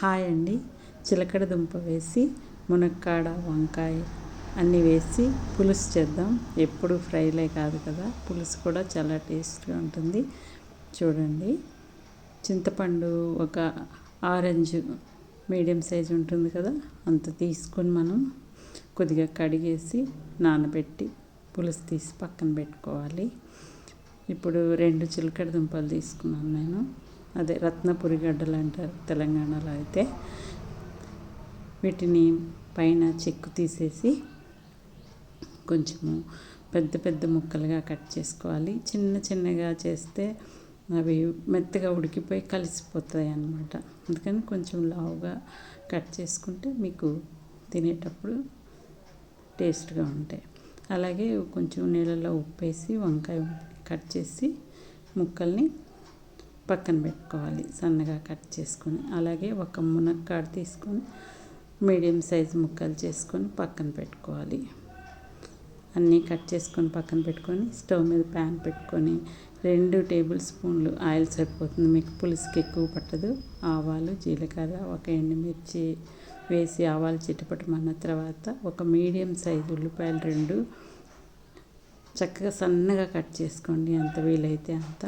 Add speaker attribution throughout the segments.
Speaker 1: Hi అండి. చిలకడ దుంప వేసి మునక్కాడ వంకాయ అన్నీ వేసి పులుసు చేద్దాం. ఎప్పుడు ఫ్రైలే కాదు కదా పులుసు కూడా చాలా టేస్ట్గా ఉంటుంది. చూడండి. చింతపండు ఒక ఆరెంజ్ మీడియం సైజ్ ఉంటుంది కదా అంత తీసుకొని మనం కొద్దిగా కడిగేసి నానబెట్టి పులుసు తీసి పక్కన పెట్టుకోవాలి. ఇప్పుడు రెండు చిలకడ దుంపలు తీసుకున్నాను నేను. అదే రత్నపురి గడ్డలు అంటారు తెలంగాణలో అయితే. వీటిని పైన చెక్కు తీసేసి కొంచెము పెద్ద పెద్ద ముక్కలుగా కట్ చేసుకోవాలి. చిన్న చిన్నగా చేస్తే అవి మెత్తగా ఉడికిపోయి కలిసిపోతాయి అన్నమాట. అందుకని కొంచెం లావుగా కట్ చేసుకుంటే మీకు తినేటప్పుడు టేస్ట్గా ఉంటాయి. అలాగే కొంచెం నీళ్ళలో ఉప్పేసి వంకాయ కట్ చేసి ముక్కల్ని పక్కన పెట్టుకోవాలి. సన్నగా కట్ చేసుకొని అలాగే ఒక మునక్కాడ తీసుకొని మీడియం సైజ్ ముక్కలు చేసుకొని పక్కన పెట్టుకోవాలి. అన్నీ కట్ చేసుకొని పక్కన పెట్టుకొని స్టవ్ మీద ప్యాన్ పెట్టుకొని రెండు టేబుల్ స్పూన్లు ఆయిల్ సరిపోతుంది. మీకు పులుసుకి ఎక్కువ పట్టదు. ఆవాలు జీలకర్ర ఒక ఎండుమిర్చి వేసి ఆవాలు చిట్టపట్టమన్న తర్వాత ఒక మీడియం సైజు ఉల్లిపాయలు రెండు. చక్కగా సన్నగా కట్ చేసుకోండి. ఎంత వీలైతే అంత.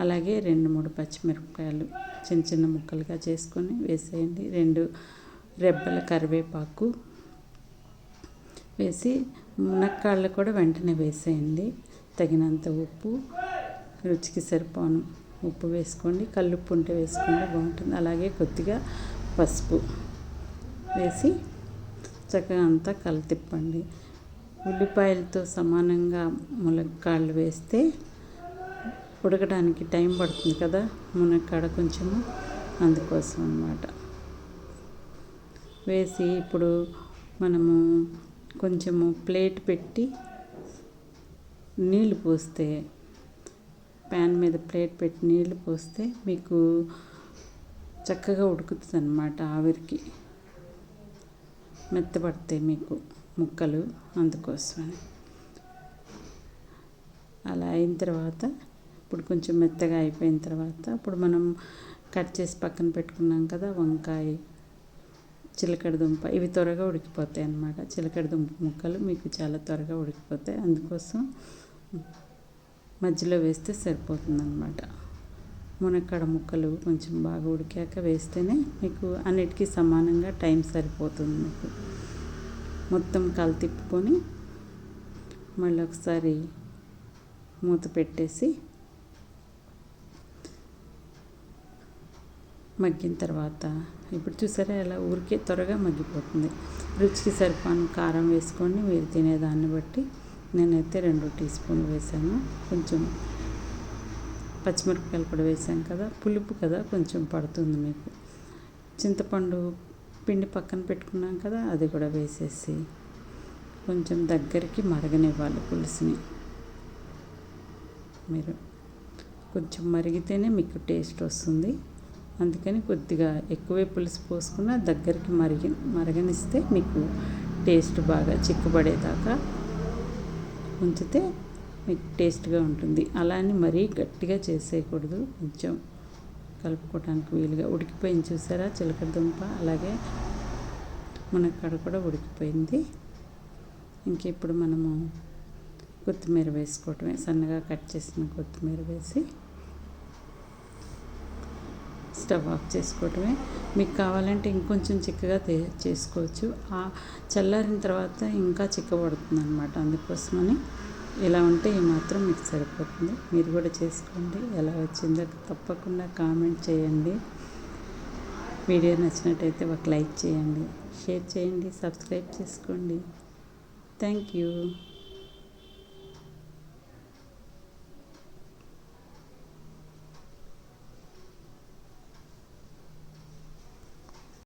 Speaker 1: అలాగే రెండు మూడు పచ్చిమిరపకాయలు చిన్న చిన్న ముక్కలుగా చేసుకొని వేసేయండి. రెండు రెబ్బల కరివేపాకు వేసి మునక్కాళ్ళు కూడా వెంటనే వేసేయండి. తగినంత ఉప్పు రుచికి సరిపోను ఉప్పు వేసుకోండి. కల్లుప్పు ఉంటే వేసుకోండి బాగుంటుంది. అలాగే కొద్దిగా పసుపు వేసి చక్కగా అంతా కలతిప్పండి. ఉల్లిపాయలతో సమానంగా మునక్కాళ్ళు వేస్తే ఉడకడానికి టైం పడుతుంది కదా మునక్కాడ కొంచెము అందుకోసం అనమాట వేసి ఇప్పుడు మనము కొంచెము ప్లేట్ పెట్టి నీళ్ళు పోస్తే ప్యాన్ మీద ప్లేట్ పెట్టి నీళ్ళు పోస్తే మీకు చక్కగా ఉడుకుతుంది అనమాట ఆవిరికి. మెత్తపడతాయి మీకు ముక్కలు అందుకోసమని. అలా అయిన తర్వాత ఇప్పుడు కొంచెం మెత్తగా అయిపోయిన తర్వాత ఇప్పుడు మనం కట్ చేసి పక్కన పెట్టుకున్నాం కదా వంకాయ చిలకడ దుంప. ఇవి త్వరగా ఉడికిపోతాయి అన్నమాట. చిలకడ దుంప ముక్కలు మీకు చాలా త్వరగా ఉడికిపోతాయి. అందుకోసం మధ్యలో వేస్తే సరిపోతుంది అనమాట మునక్కడ ముక్కలు కొంచెం బాగా ఉడికాక వేస్తేనే మీకు అన్నిటికీ సమానంగా టైం సరిపోతుంది మీకు. మొత్తం కలు తిప్పుకొని మళ్ళీ ఒకసారి మూత పెట్టేసి మగ్గిన తర్వాత ఇప్పుడు చూసారా ఎలా ఊరికే త్వరగా మగ్గిపోతుంది. రుచికి సరిపాను కారం వేసుకొని మీరు తినేదాన్ని బట్టి నేనైతే రెండు టీ స్పూన్లు వేసాను. కొంచెం పచ్చిమిరపకాయలు కూడా వేసాను కదా పులుపు కదా కొంచెం పడుతుంది మీకు. చింతపండు పిండి పక్కన పెట్టుకున్నాం కదా అది కూడా వేసేసి కొంచెం దగ్గరికి మరగనివ్వాలి పులుసుని. మీరు కొంచెం మరిగితేనే మీకు టేస్ట్ వస్తుంది. అందుకని కొద్దిగా ఎక్కువే పులుసు పోసుకున్న దగ్గరికి మరిగి మరగనిస్తే మీకు టేస్ట్ బాగా చిక్కుబడేదాకా ఉంచితే మీకు టేస్ట్గా ఉంటుంది. అలానే మరీ గట్టిగా చేసేయకూడదు. కొంచెం కలుపుకోవడానికి వీలుగా. ఉడికిపోయింది చూసారా? చిలకడ దుంప. అలాగే మునక్కడ కూడా ఉడికిపోయింది. ఇంక ఇప్పుడు మనము కొత్తిమీర వేసుకోవటమే. సన్నగా కట్ చేసిన కొత్తిమీర వేసి స్టవ్ ఆఫ్ చేసుకోవటమే. మీకు కావాలంటే ఇంకొంచెం చిక్కగా చేసుకోవచ్చు. ఆ చల్లారిన తర్వాత ఇంకా చిక్కబడుతుంది అనమాట అందుకోసమని. ఇలా ఉంటే ఈ మాత్రం మీకు సరిపోతుంది. మీరు కూడా చేసుకోండి. ఎలా వచ్చిందో తప్పకుండా కామెంట్ చేయండి. వీడియో నచ్చినట్టయితే ఒక లైక్ చేయండి. షేర్ చేయండి. సబ్స్క్రైబ్ చేసుకోండి. Thank you.